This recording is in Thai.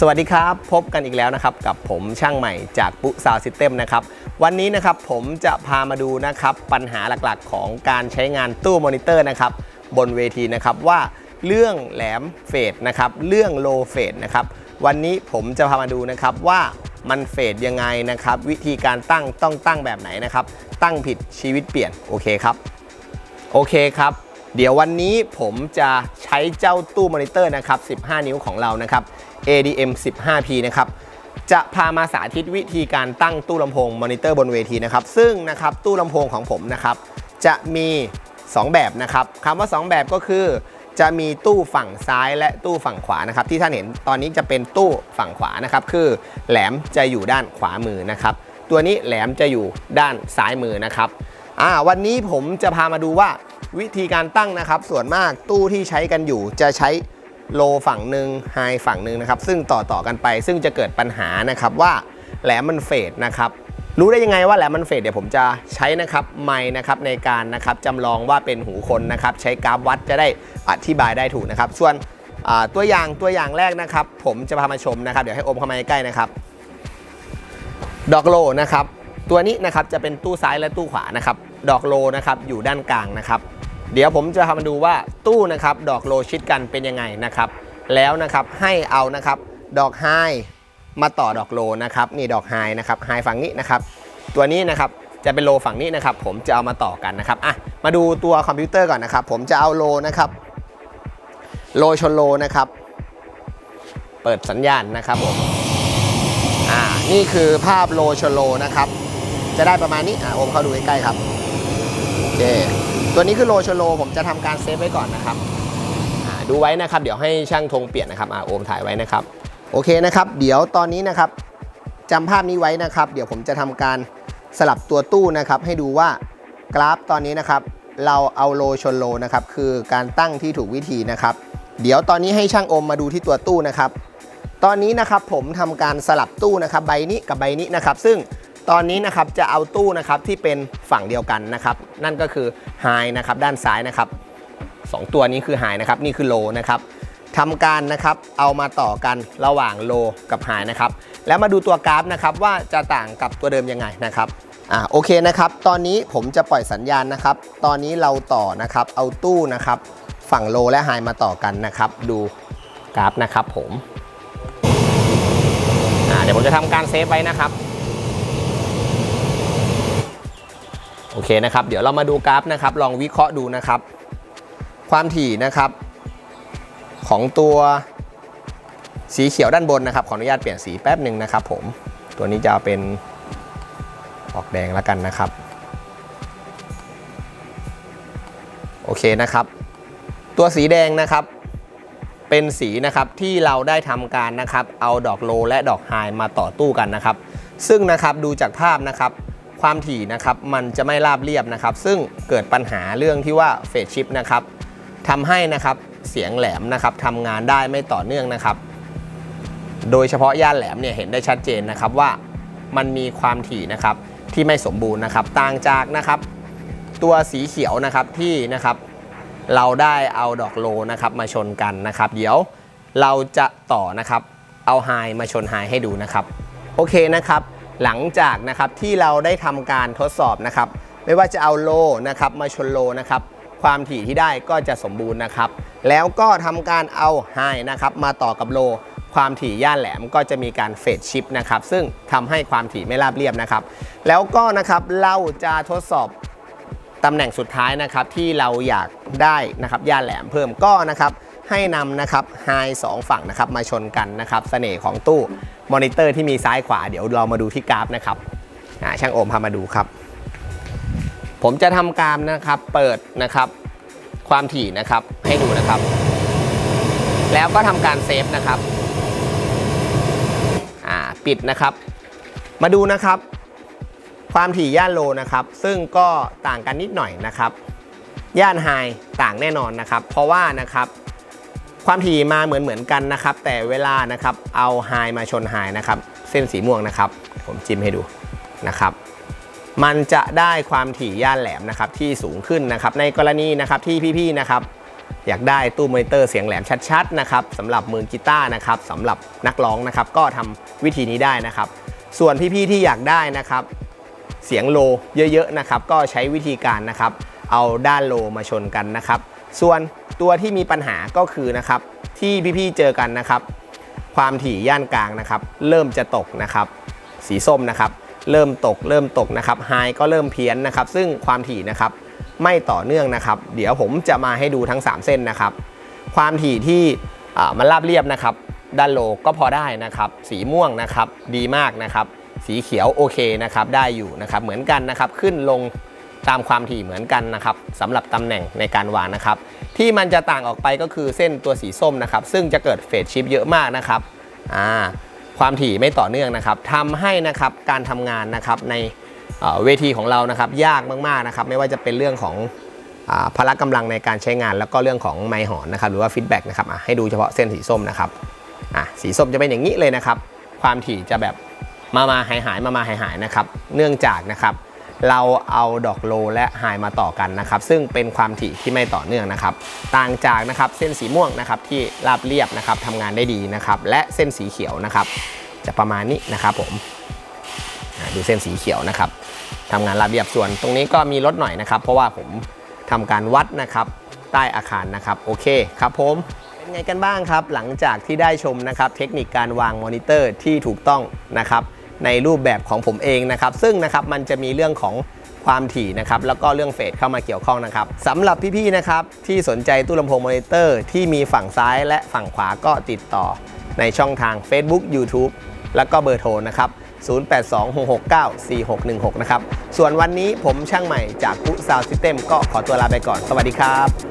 สวัสดีครับ พบกันอีกแล้วนะครับ กับผมช่างใหม่จากปุซาวซิสเต็มนะครับ วันนี้นะครับผมจะพามาดูนะครับ ปัญหาหลักๆ ของการใช้งานตู้มอนิเตอร์นะครับ บนเวทีนะครับว่าเรื่องแหลมเฟดนะครับ เรื่องโลเฟดนะครับ วันนี้ผมจะพามาดูนะครับว่ามันเฟดยังไงนะครับ วิธีการตั้งต้องตั้งแบบไหนนะครับ ตั้งผิดชีวิตเปลี่ยนโอเคครับโอเคครับ เดี๋ยววันนี้ผมจะใช้เจ้าตู้มอนิเตอร์นะครับ 15 นิ้วของเรานะครับ ADM 15P นะครับ จะพามาสาธิตวิธีการตั้งตู้ลำโพงมอนิเตอร์บนเวทีนะครับ ซึ่งนะครับตู้ลำโพงของผมนะครับ จะมี 2 แบบนะครับคำว่า 2 แบบก็คือ จะมีตู้ฝั่งซ้ายและตู้ฝั่งขวานะครับ ที่ท่านเห็นตอนนี้จะเป็นตู้ฝั่งขวานะครับ คือแหลมจะอยู่ด้านขวามือนะครับ ตัวนี้แหลมจะอยู่ด้านซ้ายมือนะครับอ่าวันนี้ผมจะพามาดูว่าวิธีการตั้งนะครับ ส่วนมากตู้ที่ใช้กันอยู่จะใช้ โลฝั่งหนึ่งไฮฝั่งหนึ่งนะครับซึ่งต่อต่อกันไปซึ่งจะเกิดปัญหานะครับว่าแหลมมันเฟดนะครับรู้ได้ยังไงว่าแหลมมันเฟดเดี๋ยวผมจะใช้นะครับไม้นะครับในการนะครับจำลองว่าเป็นหูคนนะครับใช้กราฟวัดจะได้อธิบายได้ถูกนะครับ ส่วนตัวอย่างตัวอย่างแรกนะครับ ผมจะพามาชมนะครับ เดี๋ยวให้อมเข้ามาใกล้นะครับดอกโลนะครับตัวนี้นะครับจะเป็นตู้ซ้ายและตู้ขวานะครับดอกโลนะครับอยู่ด้านกลางนะครับ เดี๋ยวผมจะพามาดูว่าตู้นะครับดอกโลชิดกันเป็นยังไงนะครับ แล้วนะครับให้เอานะครับดอกไฮมาต่อดอกโลนะครับนี่ดอกไฮนะครับไฮฝั่งนี้นะครับ ตัวนี้นะครับจะเป็นโลฝั่งนี้นะครับ ผมจะเอามาต่อกันนะครับอะมาดูตัวคอมพิวเตอร์ก่อนนะครับ ผมจะเอาโลนะครับ โลชนโลนะครับ เปิดสัญญาณนะครับผมอ่านี่คือภาพโลชนโลนะครับ จะได้ประมาณนี้อ่าโอมเข้าดูใกล้ๆครับโอเค ตัวนี้คือโลชโล ผมจะทำการเซฟไว้ก่อนนะครับดูไว้นะครับ เดี๋ยวให้ช่างธงเปลี่ยนนะครับอ่าโอมถ่ายไว้นะครับ โอเคนะครับ เดี๋ยวตอนนี้นะครับจำภาพนี้ไว้นะครับ เดี๋ยวผมจะทำการสลับตัวตู้นะครับ ให้ดูว่ากราฟตอนนี้นะครับ เราเอาโลชนโลนะครับ คือการตั้งที่ถูกวิธีนะครับ เดี๋ยวตอนนี้ให้ช่างโอมมาดูที่ตัวตู้นะครับ ตอนนี้นะครับผมทำการสลับตู้นะครับ ใบนี้กับใบนี้นะครับ ซึ่ง ตอนนี้นะครับจะเอาตู้นะครับที่เป็นฝั่งเดียวกันนะครับ นั่นก็คือไฮนะครับด้านซ้ายนะครับสองตัวนี้คือไฮนะครับนี่คือโลนะครับทำการนะครับเอามาต่อกันระหว่างโลกับไฮนะครับ แล้วมาดูตัวกราฟนะครับว่าจะต่างกับตัวเดิมยังไงนะครับอ่าโอเคนะครับ ตอนนี้ผมจะปล่อยสัญญาณนะครับ ตอนนี้เราต่อนะครับเอาตู้นะครับฝั่งโลและไฮมาต่อกันนะครับ ดูกราฟนะครับผมอ่าเดี๋ยวผมจะทำการเซฟไว้นะครับ โอเคนะครับ เดี๋ยวเรามาดูกราฟนะครับ ลองวิเคราะห์ดูนะครับ ความถี่นะครับ ของตัวสีเขียวด้านบนนะครับ ขออนุญาตเปลี่ยนสีแป๊บหนึ่งนะครับ ผม ตัวนี้จะเอาเป็นออกแดงแล้วกันนะครับ โอเคนะครับ ตัวสีแดงนะครับ เป็นสีนะครับที่เราได้ทำการนะครับ เอาดอกโลและดอกไฮมาต่อตู้กันนะครับ ซึ่งนะครับดูจากภาพนะครับ ความถี่นะครับมันจะไม่ราบเรียบนะครับ ซึ่งเกิดปัญหาเรื่องที่ว่าเฟสชิปนะครับทำให้นะครับเสียงแหลมนะครับทำงานได้ไม่ต่อเนื่องนะครับ โดยเฉพาะย่านแหลมเนี่ยเห็นได้ชัดเจนนะครับว่ามันมีความถี่นะครับที่ไม่สมบูรณ์นะครับ ต่างจากนะครับตัวสีเขียวนะครับที่นะครับเราได้เอาดอกโลนะครับมาชนกันนะครับ เดี๋ยวเราจะต่อนะครับเอาไฮมาชนไฮให้ดูนะครับ โอเคนะครับ หลังจากนะครับที่เราได้ทำการทดสอบนะครับ ไม่ว่าจะเอาโลนะครับมาชนโลนะครับ ความถี่ที่ได้ก็จะสมบูรณ์นะครับ แล้วก็ทำการเอาไฮนะครับ มาต่อกับโล ความถี่ย่านแหลมก็จะมีการเฟดชิปนะครับ ซึ่งทำให้ความถี่ไม่ราบเรียบนะครับ แล้วก็นะครับเราจะทดสอบตำแหน่งสุดท้ายนะครับที่เราอยากได้นะครับย่านแหลมเพิ่มก็นะครับ ให้นำนะครับไฮสองฝั่งนะครับมาชนกันนะครับเสน่ห์ของตู้มอนิเตอร์ที่มีซ้ายขวาเดี๋ยวเรามาดูที่กราฟนะครับช่างโอมพามาดูครับ ผมจะทำการนะครับเปิดนะครับความถี่นะครับให้ดูนะครับ แล้วก็ทำการเซฟนะครับปิดนะครับ มาดูนะครับ ความถี่ย่านโลนะครับ ซึ่งก็ต่างกันนิดหน่อยนะครับ ย่านไฮต่างแน่นอนนะครับ เพราะว่านะครับ ความถี่มาเหมือนเหมือนกันนะครับ แต่เวลานะครับเอาไฮมาชนไฮนะครับ เส้นสีม่วงนะครับ ผมจิ้มให้ดูนะครับ มันจะได้ความถี่ย่านแหลมนะครับที่สูงขึ้นนะครับ ในกรณีนะครับที่พี่ๆนะครับ อยากได้ตู้มอนิเตอร์เสียงแหลมชัดๆนะครับสำหรับมือกีตาร์นะครับสำหรับนักร้องนะครับ ก็ทำวิธีนี้ได้นะครับ ส่วนพี่ๆที่อยากได้นะครับ เสียงโลเยอะๆนะครับ ก็ใช้วิธีการนะครับ เอาด้านโลมาชนกันนะครับ ส่วนตัวที่มีปัญหาก็คือนะครับที่พี่ๆเจอกันนะครับ ความถี่ย่านกลางนะครับ เริ่มจะตกนะครับ สีส้มนะครับ เริ่มตกเริ่มตกนะครับไฮก็เริ่มเพี้ยนนะครับ ซึ่งความถี่นะครับไม่ต่อเนื่องนะครับ เดี๋ยวผมจะมาให้ดูทั้ง 3 เส้นนะครับ ความถี่ที่มันราบเรียบนะครับ ด้านโลก็พอได้นะครับ สีม่วงนะครับดีมากนะครับ สีเขียวโอเคนะครับ ได้อยู่นะครับ เหมือนกันนะครับขึ้นลง ตามความถี่เหมือนกันนะครับสำหรับตำแหน่งในการวางนะครับ ที่มันจะต่างออกไปก็คือเส้นตัวสีส้มนะครับ ซึ่งจะเกิดเฟดชิปเยอะมากนะครับอ่าความถี่ไม่ต่อเนื่องนะครับทำให้นะครับการทำงานนะครับในเวทีของเรานะครับยากมากๆนะครับ ไม่ว่าจะเป็นเรื่องของอพละกำลังในการใช้งานแล้วก็เรื่องของไมหอนนะครับหรือว่าฟีดแบ็กนะครับให้ดูเฉพาะเส้นสีส้มนะครับสีส้มจะเป็นอย่างนี้เลยนะครับ ความถี่จะแบบมามาหายหายมามาหายหายนะครับ เนื่องจากนะครับ เราเอาดอกโลและไฮมาต่อกันนะครับซึ่งเป็นความถี่ที่ไม่ต่อเนื่องนะครับต่างจากนะครับเส้นสีม่วงนะครับที่ราบเรียบนะครับทำงานได้ดีนะครับและเส้นสีเขียวนะครับจะประมาณนี้นะครับผมดูเส้นสีเขียวนะครับทำงานระเบียบส่วนตรงนี้ก็มีลดหน่อยนะครับ เพราะว่าผมทำการวัดนะครับใต้อาคารนะครับโอเคครับผมเป็นไงกันบ้างครับ หลังจากที่ได้ชมนะครับเทคนิคการวางมอนิเตอร์ที่ถูกต้องนะครับ ในรูปแบบของผมเองนะครับ ซึ่งนะครับมันจะมีเรื่องของความถี่นะครับแล้วก็เรื่องเฟสเข้ามาเกี่ยวข้องนะครับสำหรับพี่ๆนะครับที่สนใจตู้ลำโพงมอนิเตอร์ ที่มีฝั่งซ้ายและฝั่งขวาก็ติดต่อในช่องทาง Facebook YouTube แล้วก็เบอร์โทรนะครับ 0826694616 นะครับ ส่วนวันนี้ผมช่างใหม่จากกุซาวซิสเต็มก็ขอตัวลาไปก่อน สวัสดีครับ